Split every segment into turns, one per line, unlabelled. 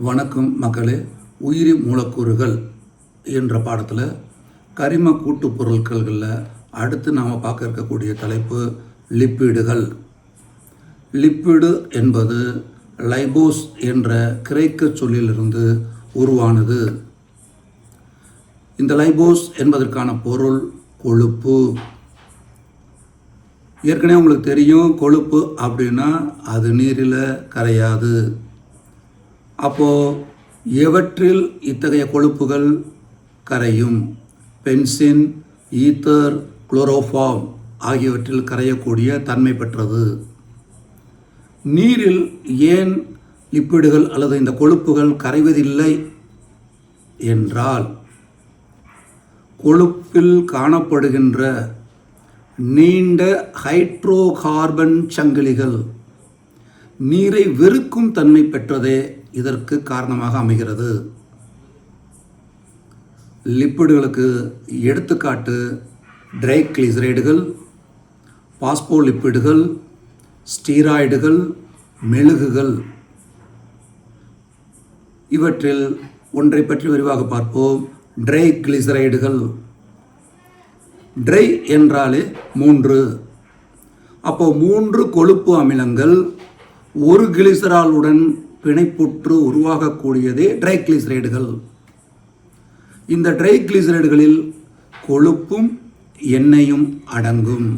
வணக்கம் மக்களே உயிரி மூலக்கூறுகள் என்ற பாடத்தில் கரிம கூட்டுப் பொருட்கள்களில் அடுத்து நாம் பார்க்க இருக்கக்கூடிய தலைப்பு லிப்பிடுகள். லிப்பிடு என்பது லைபோஸ் என்ற கிரேக்க சொல்லிலிருந்து உருவானது. இந்த லைபோஸ் என்பதற்கான பொருள் கொழுப்பு. ஏற்கனவே உங்களுக்கு தெரியும் கொழுப்பு அப்படின்னா அது நீரில் கரையாது. அப்போது எவற்றில் இத்தகைய கொழுப்புகள் கரையும்? பென்சின் ஈத்தர் குளோரோஃபார்ம் ஆகியவற்றில் கரையக்கூடிய தன்மை பெற்றது. நீரில் ஏன் லிப்பிடுகள் அல்லது இந்த கொழுப்புகள் கரைவதில்லை என்றால் கொழுப்பில் காணப்படுகின்ற நீண்ட ஹைட்ரோகார்பன் சங்கிலிகள் நீரை வெறுக்கும் தன்மை பெற்றதே இதற்கு காரணமாக அமைகிறது. லிப்பிடுகளுக்கு எடுத்துக்காட்டு டிரைக்ளிசரைடுகள் பாஸ்போலிப்பிடுகள் ஸ்டீராய்டுகள் மெழுகுகள். இவற்றில் ஒன்றை பற்றி விரிவாக பார்ப்போம். ட்ரைக்ளிசரைடுகள். ட்ரை என்றாலே மூன்று. அப்போ மூன்று கொழுப்பு அமிலங்கள் ஒரு கிளிசராலுடன் பிணைப்புற்று உருவாகக்கூடியதே ட்ரைக்ளிசரைடுகள். இந்த ட்ரைக்ளிசரைடுகளில் கொழுப்பும் எண்ணெயும் அடங்கும்.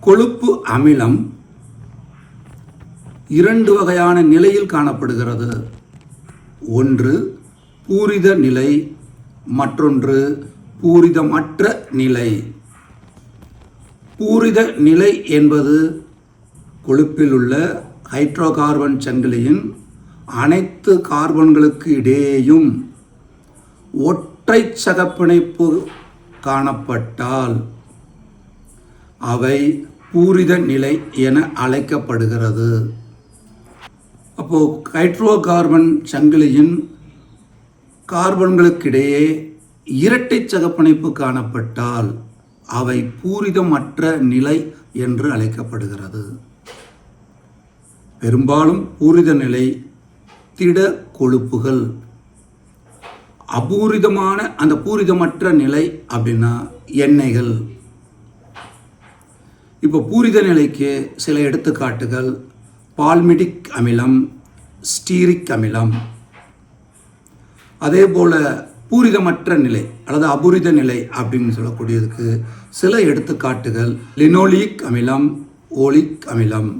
கொழுப்பு அமிலம் இரண்டு வகையான நிலையில் காணப்படுகிறது. ஒன்று பூரித நிலை மற்றொன்று பூரிதமற்ற நிலை. பூரித நிலை என்பது கொழுப்பில் உள்ள ஹைட்ரோகார்பன் சங்கிலியின் அனைத்து கார்பன்களுக்கு இடையேயும் ஒற்றை சகப்பிணைப்பு காணப்பட்டால் அவை பூரித நிலை என அழைக்கப்படுகிறது. அப்போது ஹைட்ரோகார்பன் சங்கிலியின் கார்பன்களுக்கிடையே இரட்டை சகப்பிணைப்பு காணப்பட்டால் அவை பூரிதமற்ற நிலை என்று அழைக்கப்படுகிறது. பெரும்பாலும் பூரித நிலை திட கொழுப்புகள். அபூரிதமான அந்த பூரிதமற்ற நிலை அப்படின்னா எண்ணெய்கள். இப்போ பூரித நிலைக்கு சில எடுத்துக்காட்டுகள். பால்மிடிக் அமிலம் ஸ்டீரிக் அமிலம். அதே போல் பூரிதமற்ற நிலை அல்லது அபூரித நிலை அப்படின்னு சொல்லக்கூடியதுக்கு சில எடுத்துக்காட்டுகள். லினோலிக் அமிலம் ஓலிக் அமிலம்.